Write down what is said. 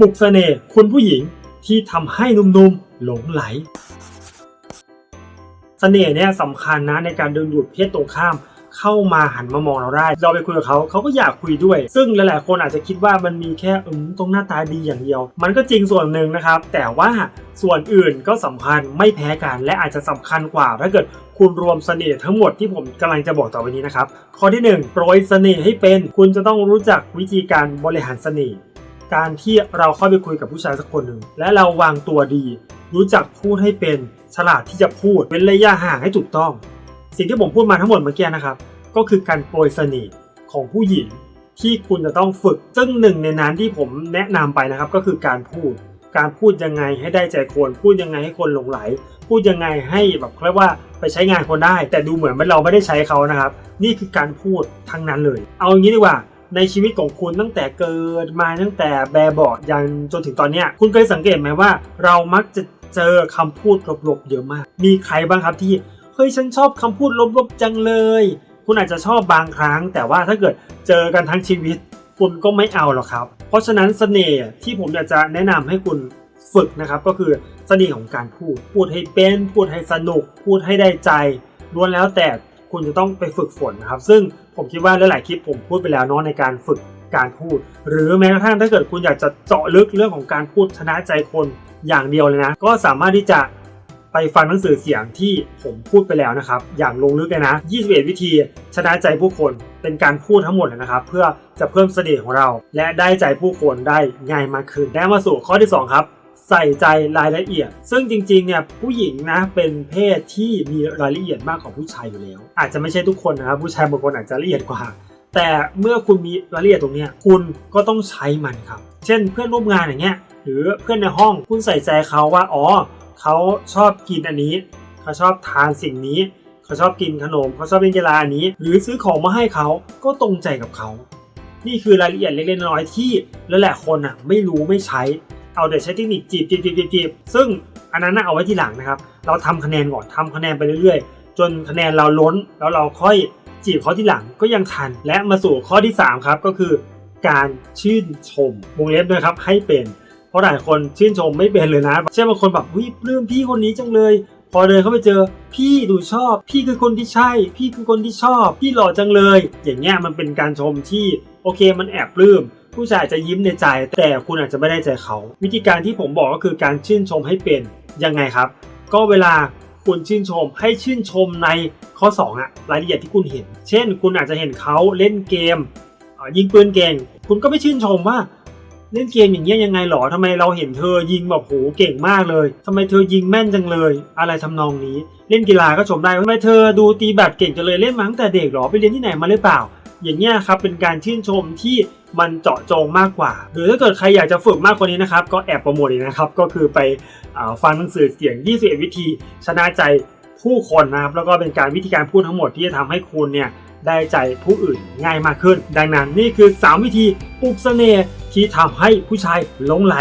ปลุกเสน่ห์คุณผู้หญิงที่ทำให้หนุ่มๆหลงไหล เสน่ห์เนี่ยสำคัญนะในการดึงดูดเพศตรงข้ามเข้ามาหันมามองเราได้ เราไปคุยกับเขาเขาก็อยากคุยด้วย ซึ่งหลายๆ คนอาจจะคิดว่ามันมีแค่อืมตรงหน้าตาดีอย่างเดียว มันก็จริงส่วนหนึ่งนะครับ แต่ว่าส่วนอื่นก็สำคัญไม่แพ้กัน และอาจจะสำคัญกว่า ถ้าเกิดคุณรวมเสน่ห์ทั้งหมดที่ผมกำลังจะบอกต่อไปนี้นะครับ ข้อที่หนึ่งโปรยเสน่ห์ให้เป็น คุณจะต้องรู้จักวิธีการบริหารเสน่ห์ การที่เราเข้าไปคุยกับผู้ชายสักคนหนึ่งและเราวางตัวดี รู้จักพูดให้เป็นฉลาดที่จะพูดเว้นระยะห่างให้ถูกต้อง สิ่งที่ผมพูดมาทั้งหมดเมื่อกี้นะครับ ก็คือการโปรยเสน่ห์ของผู้หญิงที่คุณจะต้องฝึก ซึ่งหนึ่งในนั้นที่ผมแนะนำไปนะครับ ก็คือการพูด การพูดยังไงให้ได้ใจคน พูดยังไงให้คนหลงไหล พูดยังไงให้แบบเรียกว่าไปใช้งานคนได้ แต่ดูเหมือนเราไม่ได้ใช้เขานะครับ นี่คือการพูดทั้งนั้นเลย เอาอย่างนี้ดีกว่า ในชีวิตของคุณตั้งแต่เกิดมาตั้งแต่แบบเบาะยันจนถึงตอนเนี้ยคุณเคยสังเกตไหมว่า เรามักจะเจอคำพูดลบๆเยอะมาก มีใครบ้างครับที่เฮ้ยฉันชอบคำพูดลบๆจังเลย คุณอาจจะชอบบางครั้ง แต่ว่าถ้าเกิดเจอกันทั้งชีวิต คุณก็ไม่เอาหรอกครับ เพราะฉะนั้นเสน่ห์ที่ผมอยากจะแนะนำให้คุณฝึกนะครับก็คือเสน่ห์ของการพูด พูดให้เป็น พูดให้สนุก พูดให้ได้ใจล้วนแล้วแต่ คุณจะต้องไปฝึกฝนนะครับ ซึ่งผมคิดว่าหลายๆคลิปผมพูดไปแล้วเนาะในการฝึกการพูด หรือแม้กระทั่งถ้าเกิดคุณอยากจะเจาะลึกเรื่องของการพูดชนะใจคนอย่างเดียวเลยนะ ก็สามารถที่จะไปฟังหนังสือเสียงที่ผมพูดไปแล้วนะครับ อย่างลงลึกเลยนะ 21 วิธีชนะใจผู้คน เป็นการพูดทั้งหมดเลยนะครับ เพื่อจะเพิ่มเสน่ห์ของเรา และได้ใจผู้คนได้ง่ายมากขึ้น และมาสู่ข้อที่ 2 ครับ ใส่ใจรายละเอียด ซึ่งจริงๆเนี่ยผู้หญิงนะเป็นเพศที่มีรายละเอียดมากกว่าผู้ชายอยู่แล้ว อาจจะไม่ใช่ทุกคนนะครับผู้ชายบางคนอาจจะละเอียดกว่า แต่เมื่อคุณมีรายละเอียดตรงนี้คุณก็ต้องใช้มันครับ เช่นเพื่อนร่วมงานอย่างเงี้ยหรือเพื่อนในห้องคุณใส่ใจเขาว่าอ๋อเขาชอบกินอันนี้ เขาชอบทานสิ่งนี้ เขาชอบกินขนม เขาชอบเล่นกีฬาอันนี้ หรือซื้อของมาให้เขาก็ตรงใจกับเขา นี่คือรายละเอียดเล็กๆน้อยๆที่หลายๆคนอะไม่รู้ไม่ใช้ เอาแต่ใช้เทคนิคจีบจีบจีบจีบซึ่งอันนั้นเอาไว้ทีหลังนะครับ เราทำคะแนนก่อนทำคะแนนไปเรื่อยๆ จนคะแนนเราล้นแล้วเราค่อยจีบเขาทีหลังก็ยังทัน และมาสู่ข้อที่ 3 ครับก็คือการชื่นชมวงเล็บด้วยครับให้เป็น เพราะหลายคนชื่นชมไม่เป็นเลยนะ เช่นบางคนแบบวิปลื้มพี่คนนี้จังเลย พอเดินเข้าไปเจอ พี่ดูชอบ พี่คือคนที่ใช่ พี่คือคนที่ชอบ พี่หล่อจังเลย อย่างเงี้ยมันเป็นการชมที่โอเคมันแอบปลื้ม ผู้ชายจะยิ้มในใจ แต่คุณอาจจะไม่ได้ใจเขา วิธีการที่ผมบอกก็คือการชื่นชมให้เป็นยังไงครับ ก็เวลาคุณชื่นชมให้ชื่นชมในข้อ 2อะรายละเอียดที่คุณเห็น เช่น คุณอาจจะเห็นเขาเล่นเกมยิงปืนเก่ง คุณก็ไม่ชื่นชมว่าเล่นเกมอย่างเงี้ยยังไงหรอทำไมเราเห็นเธอยิงแบบโหเก่งมากเลยทำไมเธอยิงแม่นจังเลย อะไรทำนองนี้ เล่นกีฬาก็ชมได้ทำไมเธอดูตีแบดเก่งจังเลยเล่นมาตั้งแต่เด็กหรอไปเรียนที่ไหนมาหรือเปล่า อย่างเงี้ยครับเป็นการชื่นชมที่มันเจาะจงมากกว่า หรือถ้าเกิดใครอยากจะฝึกมากกว่านี้นะครับ ก็แอบโปรโมทอีกนะครับ ก็คือไปอฟังหนังสือเสียง 21 วิธี ชนะใจผู้คนนะครับ แล้วก็เป็นการวิธีการพูดทั้งหมดที่จะทำให้คุณเนี่ยได้ใจผู้อื่นง่ายมากขึ้น ดังนั้นนี่คือ 3 วิธีปลุกเสน่ห์ที่ทำให้ผู้ชายหลงไหล